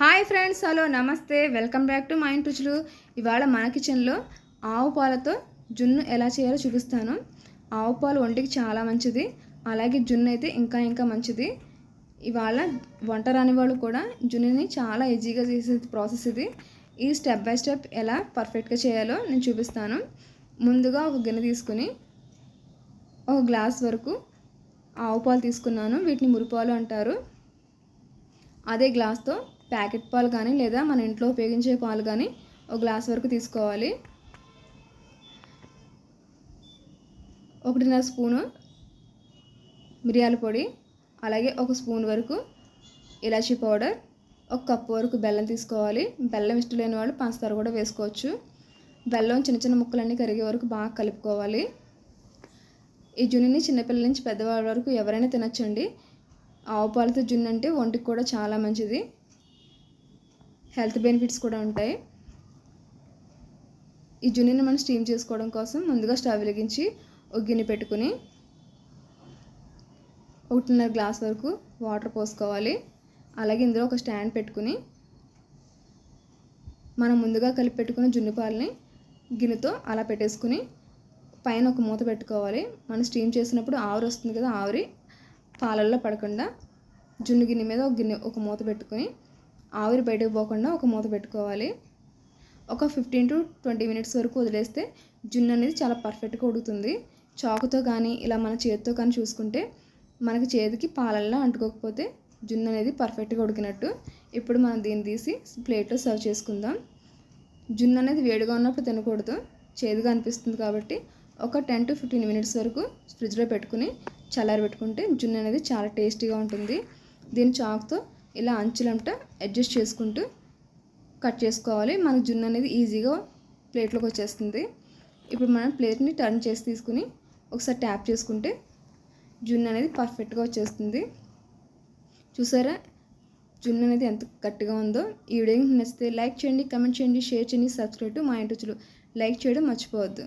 Hi friends hello నమస్తే. Welcome back to మా ఇంటి రుచులు. ఇవాళ మన కిచెన్లో ఆవు పాలతో జున్ను ఎలా చేయాలో చూపిస్తాను. ఆవు పాలు ఒంటికి చాలా మంచిది. అలాగే జున్ను అయితే ఇంకా ఇంకా మంచిది. ఇవాళ వంట రాని వాళ్ళు కూడా జున్నుని చాలా ఈజీగా చేసే ప్రాసెస్ ఇది. ఈ స్టెప్ బై స్టెప్ ఎలా పర్ఫెక్ట్గా చేయాలో నేను చూపిస్తాను. ముందుగా ఒక గిన్నె తీసుకుని ఒక గ్లాస్ వరకు ఆవు పాలు తీసుకున్నాను. వీటిని మురిపాలు అంటారు. అదే గ్లాస్తో ప్యాకెట్ పాలు కానీ లేదా మన ఇంట్లో ఉపయోగించే పాలు కానీ ఒక గ్లాస్ వరకు తీసుకోవాలి. ఒకటిన్నర స్పూను మిరియాల పొడి అలాగే ఒక స్పూన్ వరకు ఇలాచీ పౌడర్ ఒక కప్పు వరకు బెల్లం తీసుకోవాలి. బెల్లం ఇష్టం లేని వాళ్ళు పంచదార కూడా వేసుకోవచ్చు. బెల్లం చిన్న చిన్న ముక్కలన్నీ కరిగే వరకు బాగా కలుపుకోవాలి. ఈ జున్నుని చిన్నపిల్లల నుంచి పెద్దవాళ్ళ వరకు ఎవరైనా తినచ్చండి. ఆవు పాలతో జున్ను అంటే ఒంటికి కూడా చాలా మంచిది. హెల్త్ బెనిఫిట్స్ కూడా ఉంటాయి. ఈ జున్నుని మనం స్టీమ్ చేసుకోవడం కోసం ముందుగా స్టవ్ వెలిగించి ఒక గిన్నె పెట్టుకుని ఒకటిన్నర గ్లాస్ వరకు వాటర్ పోసుకోవాలి. అలాగే ఇందులో ఒక స్టాండ్ పెట్టుకుని మనం ముందుగా కలిపి పెట్టుకున్న జున్ను పాలని గిన్నెతో అలా పెట్టేసుకుని పైన ఒక మూత పెట్టుకోవాలి. మనం స్టీమ్ చేసినప్పుడు ఆవిరి వస్తుంది కదా ఆవిరి పాలల్లో పడకుండా జున్ను గిన్నె మీద ఒక గిన్నె ఒక మూత పెట్టుకుని ఆవిరి బయటకు పోకుండా ఒక మూత పెట్టుకోవాలి. ఒక ఫిఫ్టీన్ టు ట్వంటీ మినిట్స్ వరకు వదిలేస్తే జున్ను అనేది చాలా పర్ఫెక్ట్గా ఉడుకుతుంది. చాకుతో కానీ ఇలా మన చేతితో కానీ చూసుకుంటే మనకి చేతికి పాలల్లో అంటుకోకపోతే జున్ను అనేది పర్ఫెక్ట్గా ఉడికినట్టు. ఇప్పుడు మనం దీన్ని తీసి ప్లేట్లో సర్వ్ చేసుకుందాం. జున్ను అనేది వేడిగా ఉన్నప్పుడు తినకూడదు. చేదుగా అనిపిస్తుంది కాబట్టి ఒక టెన్ టు ఫిఫ్టీన్ మినిట్స్ వరకు ఫ్రిడ్జ్లో పెట్టుకుని చల్లారి పెట్టుకుంటే జున్ను అనేది చాలా టేస్టీగా ఉంటుంది. దీని చాకుతో ఇలా అంచులంట అడ్జస్ట్ చేసుకుంటూ కట్ చేసుకోవాలి. మనకు జున్ను అనేది ఈజీగా ప్లేట్లోకి వచ్చేస్తుంది. ఇప్పుడు మనం ప్లేట్ని టర్న్ చేసి తీసుకుని ఒకసారి ట్యాప్ చేసుకుంటే జున్ను అనేది పర్ఫెక్ట్గా వచ్చేస్తుంది. చూసారా? జున్ను అనేది ఎంత గట్టిగా ఉందో. ఈ వీడియో నచ్చితే లైక్ చేయండి కమెంట్ చేయండి షేర్ చేయండి సబ్స్క్రైబ్ మా ఇంటి లైక్ చేయడం మర్చిపోవద్దు.